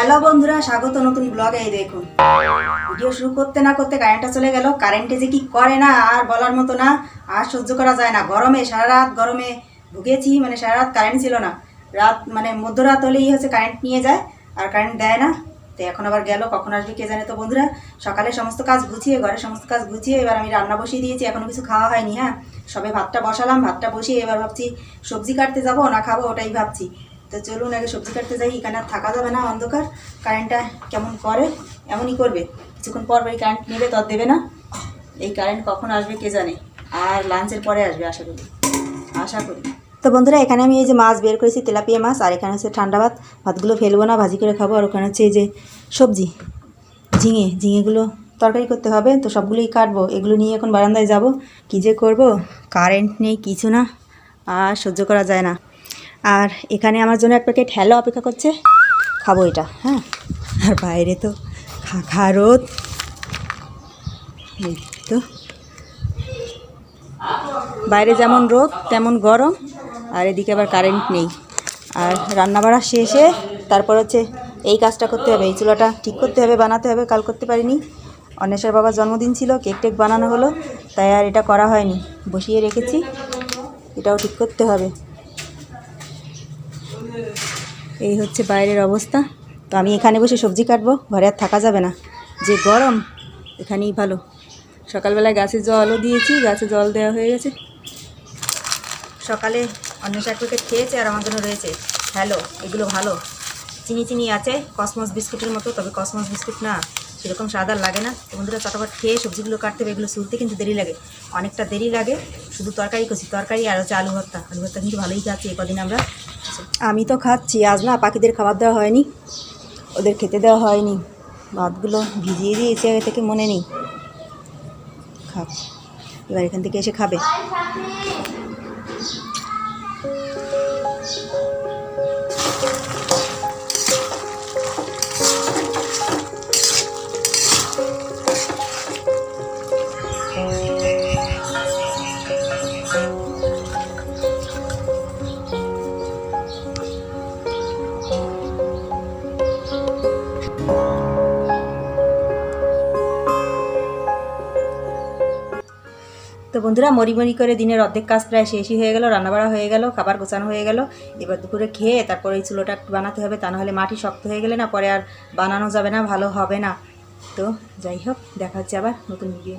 Hello বন্ধুরা, স্বাগত নতুন ব্লগে এই দেখুন। ভিডিও শুরু করতে না করতে কারেন্টটা চলে গেল। কারেন্টে যে কি করে না, আর বলার মতো না। আর সহ্য করা যায় না। গরমে সারা রাত গরমে ভুগেছি মানে সারা রাত কারেন্ট ছিল না। রাত মানে মধ্যরাত হলেই হচ্ছে কারেন্ট নিয়ে যায়, আর কারেন্ট দেয় না। তো এখন আবার গেল, কখন আসবে কে জানে তো বন্ধুরা। সকালে সমস্ত কাজ গুছিয়ে ঘরের সমস্ত কাজ গুছিয়ে এবার আমি রান্না বসিয়ে দিয়েছি, এখনও কিছু খাওয়া হয়নি হ্যাঁ। সবে ভাতটা বসালাম, ভাতটা বসিয়ে এবার ভাবছি সবজি কাটতে যাব, না খাব, ওটাই ভাবছি। তো চলুন আগে সবজি কাটতে যাই, এখানে আর থাকা যাবে না অন্ধকার। কারেন্টটা কেমন করে, এমনই করবে। কিছুক্ষণ পর পরই কারেন্ট নেবে, তর দেবে না। এই কারেন্ট কখন আসবে কে জানে। আর লাঞ্চের পরে আসবে, আশা করি। আশা করি। তো বন্ধুরা, এখানে আমি এই যে মাছ বের করেছি, তেলাপিয়া মাছ, আর এখানে হচ্ছে ঠান্ডা ভাত। ভাতগুলো ফেলব না, ভাজি করে খাব। আর ওখানে হচ্ছে এই যে সবজি, ঝিঙে। ঝিঙেগুলো তরকারি করতে হবে, তো সবগুলোই কাটবো। এগুলো নিয়ে এখন বারান্দায় যাব। কী যে করব? কারেন্ট নেই, কিছু না। আর সহ্য করা যায় না। আর এখানে আমার জন্য এক প্যাকেট হ্যালো অপেক্ষা করছে। খাব এটা হ্যাঁ? আর বাইরে তো খা খা রোদ তো। বাইরে যেমন রোদ, তেমন গরম, আর এদিকে আবার কারেন্ট নেই। আর রান্নাবাড়া শেষে তারপর হচ্ছে এই কাজটা করতে হবে, এই চুলাটা ঠিক করতে হবে, বানাতে হবে, কাল করতে পারিনি। অন্বেষার বাবার জন্মদিন ছিল, কেক টেক বানানো হলো, তাই আর এটা করা হয়নি, বসিয়ে রেখেছি, এটাও ঠিক করতে হবে। এই হচ্ছে বাইরের অবস্থা। তো আমি এখানে বসে সবজি কাটবো, ঘরে আর থাকা যাবে না। যে গরম, এখানেই ভালো। সকালবেলায় গাছে জলও দিয়েছি, গাছে জল দেওয়া হয়ে গেছে। সকালে অন্য শাক প্যাকেট খেয়েছে আর আমার জন্য রয়েছে হ্যালো, এগুলো ভালো। চিনি চিনি আছে, কসমস বিস্কুটের মতো, তবে কসমস বিস্কুট না, সেরকম স্বাদ আর লাগে না। তো বন্ধুরা চটাপট খেয়ে সবজিগুলো কাটতে হবে, এগুলো শুরুতে কিন্তু দেরি লাগে। অনেকটা দেরি লাগে, শুধু তরকারি করছি, তরকারি আর হচ্ছে আলু ভর্তা। আলু ভর্তা কিন্তু ভালোই খাচ্ছি, এ কদিন আমরা আমি তো খাচ্ছি, আজ না পাখিদের খাবার দেওয়া হয়নি। ওদের খেতে দেওয়া হয়নি। ভাতগুলো ভিজিয়ে দিয়েছি, আগে থেকে মনে নেই। খাব। এবার এখান থেকে এসে খাবে। তো বন্ধুরা মরি মরি করে দিনের অর্ধেক কাজ প্রায় শেষই হয়ে গেল, রান্নাবাড়া হয়ে গেল, খাবার গোছানো হয়ে গেল। এবার দুপুরে খেয়ে তারপরে এই চুলোটা একটু বানাতে হবে, তা নাহলে মাটি শক্ত হয়ে গেলে না পরে আর বানানো যাবে না, ভালো হবে না। তো যাই হোক, দেখা হচ্ছে আবার নতুন ভিডিও